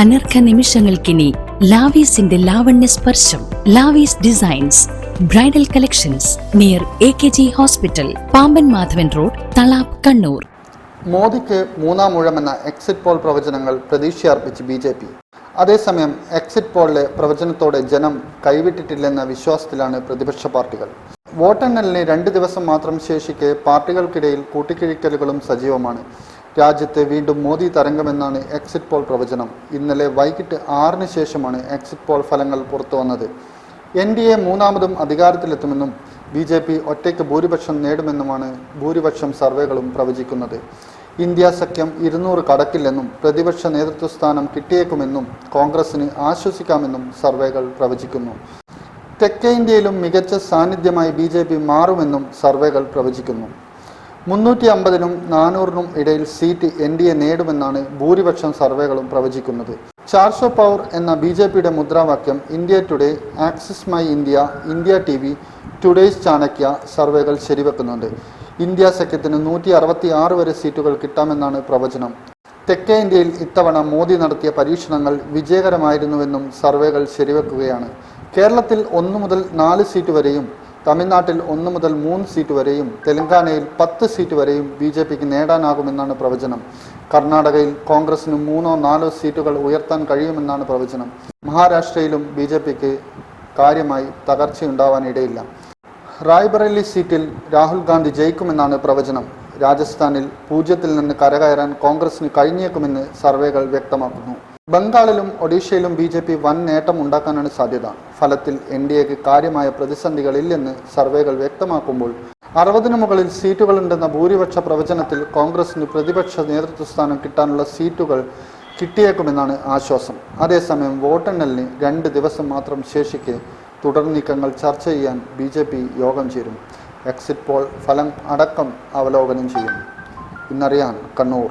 അനർഘ നിമിഷങ്ങൾക്കിനി ലാവീസിന്റെ ലാവണ്യ സ്പർശം Lavees designs bridal collections near A K G hospital Pamban Madhavan road Thalap Kannur. മോദിക്ക് മൂന്നാം മുഴമെന്ന എക്സിറ്റ് പോൾ പ്രവചനങ്ങൾ പ്രതീക്ഷയർപ്പിച്ച് ബി ജെ പി. അതേസമയം എക്സിറ്റ് പോളിലെ പ്രവചനത്തോടെ ജനം കൈവിട്ടിട്ടില്ലെന്ന വിശ്വാസത്തിലാണ് പ്രതിപക്ഷ പാർട്ടികൾ. വോട്ടെണ്ണലിന് രണ്ട് ദിവസം മാത്രം ശേഷിക്കെ പാർട്ടികൾക്കിടയിൽ കൂട്ടിക്കിഴിക്കലുകളും സജീവമാണ്. രാജ്യത്ത് വീണ്ടും മോദി തരംഗമെന്നാണ് എക്സിറ്റ് പോൾ പ്രവചനം. ഇന്നലെ വൈകിട്ട് ആറിന് ശേഷമാണ് എക്സിറ്റ് പോൾ ഫലങ്ങൾ പുറത്തു വന്നത്. എൻ ഡി എ മൂന്നാമതും അധികാരത്തിലെത്തുമെന്നും ബി ജെ പി ഒറ്റയ്ക്ക് ഭൂരിപക്ഷം നേടുമെന്നുമാണ് ഭൂരിപക്ഷം സർവേകളും പ്രവചിക്കുന്നത്. ഇന്ത്യ സഖ്യം ഇരുന്നൂറ് കടക്കില്ലെന്നും പ്രതിപക്ഷ നേതൃത്വ സ്ഥാനം കിട്ടിയേക്കുമെന്നും കോൺഗ്രസിന് ആശ്വസിക്കാമെന്നും സർവേകൾ പ്രവചിക്കുന്നു. തെക്കേ ഇന്ത്യയിലും മികച്ച സാന്നിധ്യമായി ബി മാറുമെന്നും സർവേകൾ പ്രവചിക്കുന്നു. മുന്നൂറ്റി അമ്പതിനും നാനൂറിനും ഇടയിൽ സീറ്റ് എൻ ഡി എ നേടുമെന്നാണ് ഭൂരിപക്ഷം സർവേകളും പ്രവചിക്കുന്നത്. ചാർസോ പവർ എന്ന ബി ജെ പിയുടെ മുദ്രാവാക്യം India Today Axis My India India T V Today's Chanakya സർവേകൾ ശരിവെക്കുന്നുണ്ട്. ഇന്ത്യ സഖ്യത്തിന് നൂറ്റി അറുപത്തി ആറ് വരെ സീറ്റുകൾ കിട്ടാമെന്നാണ് പ്രവചനം. തെക്കേ ഇന്ത്യയിൽ ഇത്തവണ മോദി നടത്തിയ പരീക്ഷണങ്ങൾ വിജയകരമായിരുന്നുവെന്നും സർവേകൾ ശരിവെക്കുകയാണ്. കേരളത്തിൽ ഒന്നു മുതൽ നാല് സീറ്റ് വരെയും തമിഴ്നാട്ടിൽ ഒന്ന് മുതൽ മൂന്ന് സീറ്റ് വരെയും തെലങ്കാനയിൽ പത്ത് സീറ്റ് വരെയും ബി ജെ പിക്ക് നേടാനാകുമെന്നാണ് പ്രവചനം. കർണാടകയിൽ കോൺഗ്രസിന് മൂന്നോ നാലോ സീറ്റുകൾ ഉയർത്താൻ കഴിയുമെന്നാണ് പ്രവചനം. മഹാരാഷ്ട്രയിലും ബി ജെ പിക്ക് കാര്യമായി തകർച്ചയുണ്ടാവാനിടയില്ല. റായ്ബറേലി സീറ്റിൽ രാഹുൽ ഗാന്ധി ജയിക്കുമെന്നാണ് പ്രവചനം. രാജസ്ഥാനിൽ പൂജ്യത്തിൽ നിന്ന് കരകയറാൻ കോൺഗ്രസിന് കഴിഞ്ഞേക്കുമെന്ന് സർവേകൾ വ്യക്തമാക്കുന്നു. ബംഗാളിലും ഒഡീഷയിലും ബി ജെ പി വൻ നേട്ടം ഉണ്ടാക്കാനാണ് സാധ്യത. ഫലത്തിൽ എൻ ഡി എക്ക് കാര്യമായ പ്രതിസന്ധികളില്ലെന്ന് സർവേകൾ വ്യക്തമാക്കുമ്പോൾ അറുപതിനു മുകളിൽ സീറ്റുകളുണ്ടെന്ന ഭൂരിപക്ഷ പ്രവചനത്തിൽ കോൺഗ്രസിന് പ്രതിപക്ഷ നേതൃത്വസ്ഥാനം കിട്ടാനുള്ള സീറ്റുകൾ കിട്ടിയേക്കുമെന്നാണ് ആശ്വാസം. അതേസമയം വോട്ടെണ്ണലിന് രണ്ട് ദിവസം മാത്രം ശേഷിക്കെ തുടർ നീക്കങ്ങൾ ചർച്ച ചെയ്യാൻ ബി ജെ പി യോഗം ചേരും. എക്സിറ്റ് പോൾ ഫലം അടക്കം അവലോകനം ചെയ്യും. ഇന്നറിയാൻ കണ്ണൂർ.